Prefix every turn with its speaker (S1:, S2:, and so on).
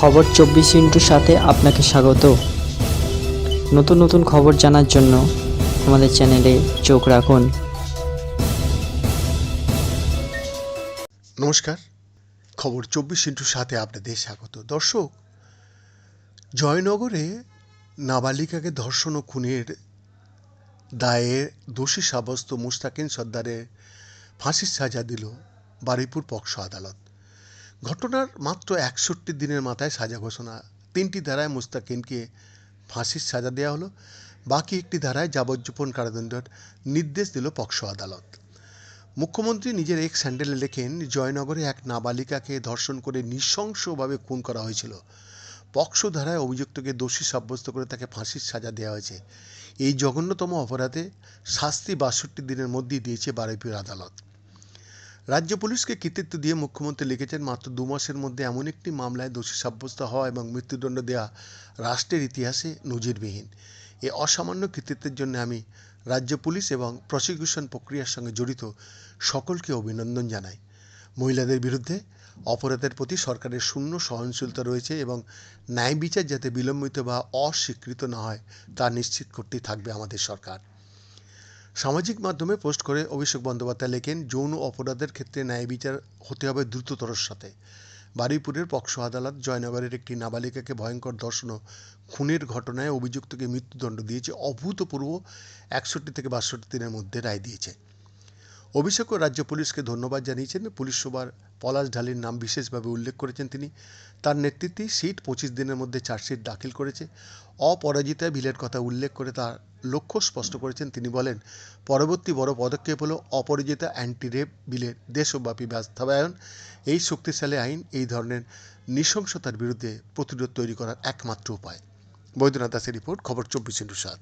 S1: খবর চব্বিশ ইন্টুর সাথে আপনাকে স্বাগত। নতুন নতুন খবর জানার জন্য আমাদের চ্যানেলে চোখ রাখুন।
S2: নমস্কার। খবর চব্বিশ ইন্টুর সাথে আপনাদের স্বাগত। দর্শক, জয়নগরে নাবালিকাকে ধর্ষণ ও খুনের দায়ে দোষী সাব্যস্ত মুস্তাকিন সর্দারের ফাঁসির সাজা দিল বারুইপুর পক্ষ আদালত। ঘটনার মাত্র একষট্টি দিনের মাথায় সাজা ঘোষণা। তিনটি ধারায় মুস্তাকিনকে ফাঁসির সাজা দেওয়া হলো। বাকি একটি ধারায় যাবজ্জীবন কারাদণ্ডের নির্দেশ দিল পক্সো আদালত। মুখ্যমন্ত্রী নিজের এক স্যান্ডেলে লেখেন, জয়নগরে এক নাবালিকাকে ধর্ষণ করে নৃশংসভাবে খুন করা হয়েছিল। পক্সো ধারায় অভিযুক্তকে দোষী সাব্যস্ত করে তাকে ফাঁসির সাজা দেওয়া হয়েছে। এই জঘন্যতম অপরাধে শাস্তি বাষট্টি দিনের মধ্যেই দিয়েছে বারুইপুর আদালত। রাজ্য পুলিশকে কৃতিত্ব দিয়ে মুখ্যমন্ত্রী লিখেছেন, মাত্র দু মাসের মধ্যে এমন একটি মামলায় দোষী সাব্যস্ত হওয়া এবং মৃত্যুদণ্ড দেওয়া রাষ্ট্রের ইতিহাসে নজিরবিহীন। এ অসামান্য কৃতিত্বের জন্য আমি রাজ্য পুলিশ এবং প্রসিকিউশন প্রক্রিয়ার সঙ্গে জড়িত সকলকে অভিনন্দন জানাই। মহিলাদের বিরুদ্ধে অপরাধের প্রতি সরকারের শূন্য সহনশীলতা রয়েছে এবং ন্যায় বিচার যাতে বিলম্বিত বা অস্বীকৃত না হয়, তা নিশ্চিত করতেই থাকবে আমাদের সরকার। সামাজিক মাধ্যমে পোস্ট করে অভিষেক বন্দ্যোপাধ্যায় লেখেন, যৌন অপরাধের ক্ষেত্রে ন্যায় বিচার হতে হবে দ্রুততর সাথে। বারুইপুরের পক্সো আদালত জয়নগরের একটি নাবালিকাকে ভয়ঙ্কর দর্শন খুনের ঘটনায় অভিযুক্তকে মৃত্যুদণ্ড দিয়েছে। অভূতপূর্ব একষট্টি থেকে বাষট্টি দিনের মধ্যে রায় দিয়েছে। অভিষেক ও রাজ্য পুলিশকে ধন্যবাদ জানিয়েছেন। পুলিশ সুপার পলাশ ঢালির নাম বিশেষভাবে উল্লেখ করেছেন তিনি। তার নেতৃত্বে সিট পঁচিশ দিনের মধ্যে চার্জশিট দাখিল করেছে। অপরাজিতা বিলের কথা উল্লেখ করে তার লক্ষ্য স্পষ্ট করেছেন। তিনি বলেন, পরবর্তী বড় পদক্ষেপ হল অপরাজিতা অ্যান্টি রেপ বিলের দেশব্যাপী বাস্তবায়ন এই শক্তিশালী আইন এই ধরনের নৃশংসতার বিরুদ্ধে প্রতিরোধ তৈরি করার একমাত্র উপায়। বৈদ্যনাথ দাসের রিপোর্ট, খবর চব্বিশ ইন্টু সাত।